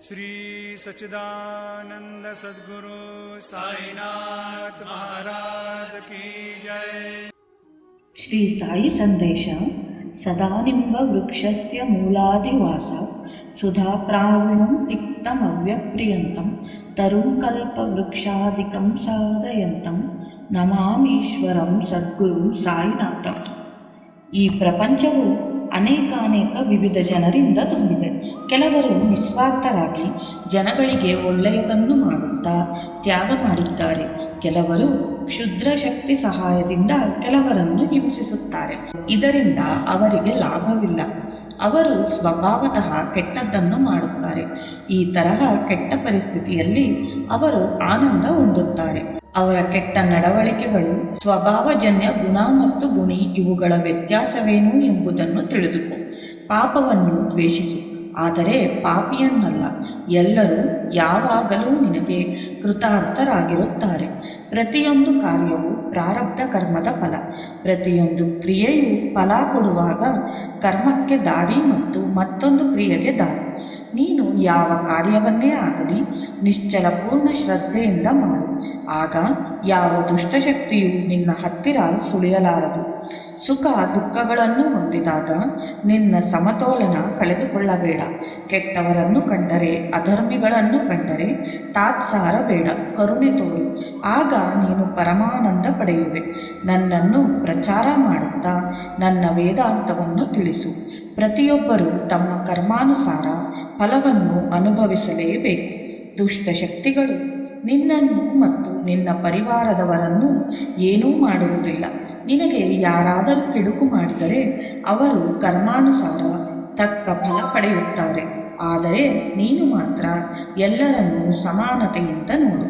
श्री सच्चिदानन्द सद्गुरु साईनाथ महाराज की जय श्री साई संदेश सदानिम्ब वृक्षस्य मूलादिवास सुधाप्रावीणं तिक्तमव्यक्रियन्तं तरुङ्कल्पवृक्षादिकं साधयन्तं నమామీశ్వరం సద్గురు సాయినాథం ఈ ప్రపంచము ಅನೇಕಾನೇಕ ವಿವಿಧ ಜನರಿಂದ ತುಂಬಿದೆ. ಕೆಲವರು ನಿಸ್ವಾರ್ಥರಾಗಿ ಜನಗಳಿಗೆ ಒಳ್ಳೆಯದನ್ನು ಮಾಡುತ್ತಾ ತ್ಯಾಗ ಮಾಡಿದ್ದಾರೆ. ಕೆಲವರು ಕ್ಷುದ್ರ ಶಕ್ತಿ ಸಹಾಯದಿಂದ ಕೆಲವರನ್ನು ಹಿಂಸಿಸುತ್ತಾರೆ. ಇದರಿಂದ ಅವರಿಗೆ ಲಾಭವಿಲ್ಲ. ಅವರು ಸ್ವಭಾವತಃ ಕೆಟ್ಟದ್ದನ್ನು ಮಾಡುತ್ತಾರೆ. ಈ ತರಹ ಕೆಟ್ಟ ಪರಿಸ್ಥಿತಿಯಲ್ಲಿ ಅವರು ಆನಂದ ಹೊಂದುತ್ತಾರೆ. ಅವರ ಕೆಟ್ಟ ನಡವಳಿಕೆಗಳು, ಸ್ವಭಾವಜನ್ಯ ಗುಣ ಮತ್ತು ಗುಣಿ ಇವುಗಳ ವ್ಯತ್ಯಾಸವೇನು ಎಂಬುದನ್ನು ತಿಳಿದುಕೋ. ಪಾಪವನ್ನು ದ್ವೇಷಿಸು, ಆದರೆ ಪಾಪಿಯನ್ನಲ್ಲ. ಎಲ್ಲರೂ ಯಾವಾಗಲೂ ನಿನಗೆ ಕೃತಾರ್ಥರಾಗಿರುತ್ತಾರೆ. ಪ್ರತಿಯೊಂದು ಕಾರ್ಯವು ಪ್ರಾರಬ್ಧ ಕರ್ಮದ ಫಲ. ಪ್ರತಿಯೊಂದು ಕ್ರಿಯೆಯು ಫಲ ಕೊಡುವಾಗ ಕರ್ಮಕ್ಕೆ ದಾರಿ ಮತ್ತು ಮತ್ತೊಂದು ಕ್ರಿಯೆಗೆ ದಾರಿ. ನೀನು ಯಾವ ಕಾರ್ಯವನ್ನೇ ಆಗಲಿ ನಿಶ್ಚಲ ಪೂರ್ಣ ಶ್ರದ್ಧೆಯಿಂದ ಮಾಡು. ಆಗ ಯಾವ ದುಷ್ಟಶಕ್ತಿಯು ನಿನ್ನ ಹತ್ತಿರ ಸುಳಿಯಲಾರದು. ಸುಖ ದುಃಖಗಳನ್ನು ಹೊಂದಿದಾಗ ನಿನ್ನ ಸಮತೋಲನ ಕಳೆದುಕೊಳ್ಳಬೇಡ. ಕೆಟ್ಟವರನ್ನು ಕಂಡರೆ, ಅಧರ್ಮಿಗಳನ್ನು ಕಂಡರೆ ತಾತ್ಸಾರ ಬೇಡ, ಕರುಣೆ ತೋರು. ಆಗ ನೀನು ಪರಮಾನಂದ ಪಡೆಯುವೆ. ನನ್ನನ್ನು ಪ್ರಚಾರ ಮಾಡುತ್ತಾ ನನ್ನ ವೇದಾಂತವನ್ನು ತಿಳಿಸು. ಪ್ರತಿಯೊಬ್ಬರೂ ತಮ್ಮ ಕರ್ಮಾನುಸಾರ ಫಲವನ್ನು ಅನುಭವಿಸಲೇಬೇಕು. ದುಷ್ಟ ಶಕ್ತಿಗಳು ನಿನ್ನನ್ನು ಮತ್ತು ನಿನ್ನ ಪರಿವಾರದವರನ್ನು ಏನೂ ಮಾಡುವುದಿಲ್ಲ. ನಿನಗೆ ಯಾರಾದರೂ ಕೆಡುಕು ಮಾಡಿದರೆ ಅವರು ಕರ್ಮಾನುಸಾರ ತಕ್ಕ ಫಲ ಪಡೆಯುತ್ತಾರೆ. ಆದರೆ ನೀನು ಮಾತ್ರ ಎಲ್ಲರನ್ನೂ ಸಮಾನತೆಯಿಂದ ನೋಡು.